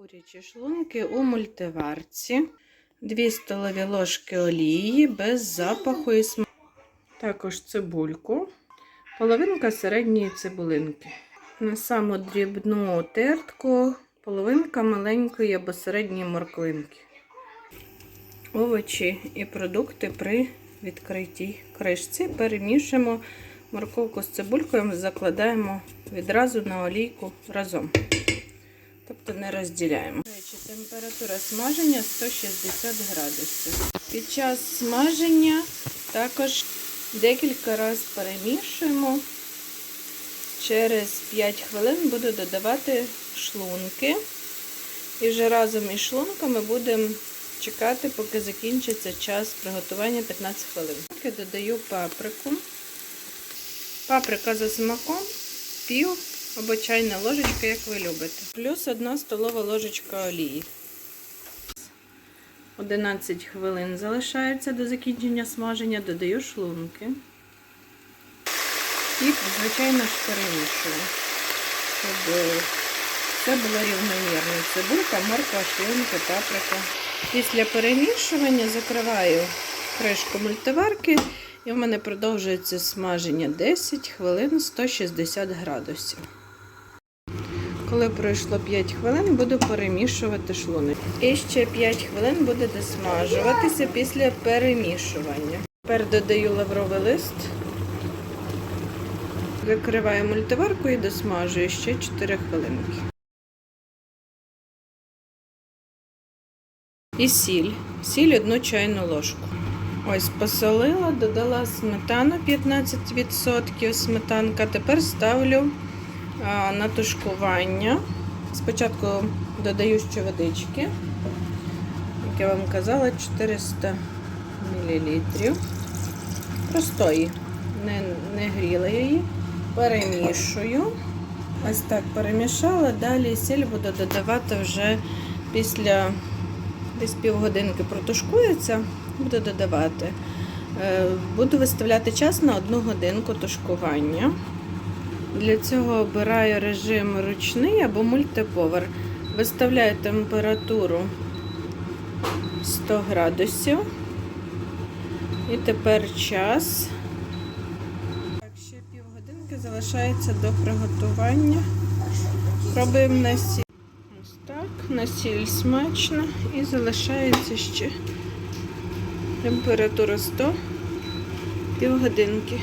Курячі шлунки у мультиварці. 2 столові ложки олії без запаху і смаку. Також цибульку. Половинка середньої цибулинки. На саму дрібну тертку половинка маленької або середньої морквинки. Овочі і продукти при відкритій кришці перемішуємо морковку з цибулькою, закладаємо відразу на олійку разом. Тобто не розділяємо. Речі, температура смаження 160 градусів. Під час смаження також декілька разів перемішуємо. Через 5 хвилин буду додавати шлунки. І вже разом із шлунками будемо чекати, поки закінчиться час приготування 15 хвилин. Додаю паприку. Паприка за смаком, пів або чайна ложечка, як ви любите. Плюс 1 столова ложечка олії. 11 хвилин залишається до закінчення смаження, додаю шлунки. І, звичайно ж, перемішую, щоб все було рівномірно. Цибулька, морква, шлунки, паприка. Після перемішування закриваю кришку мультиварки. І в мене продовжується смаження 10 хвилин 160 градусів. Коли пройшло 5 хвилин, буду перемішувати шлунок. І ще 5 хвилин буде досмажуватися після перемішування. Тепер додаю лавровий лист, викриваю мультиварку і досмажую ще 4 хвилинки. І сіль. Сіль одну чайну ложку. Ось посолила, додала сметану 15% сметанка. Тепер ставлю на тушкування. Спочатку додаю ще водички, як я вам казала, 400 мл. Простої, не, не гріла її. Перемішую. Ось так перемішала. Далі сіль буду додавати вже після десь півгодинки протушкується буду додавати. Е, Буду виставляти час на одну годинку тушкування. Для цього обираю режим ручний або мультиповер. Виставляю температуру 100 градусів. І тепер час. Так, ще півгодинки залишається до приготування. Пробуємо на сіль. Ось так, на смачно і залишається ще температура 100 півгодинки.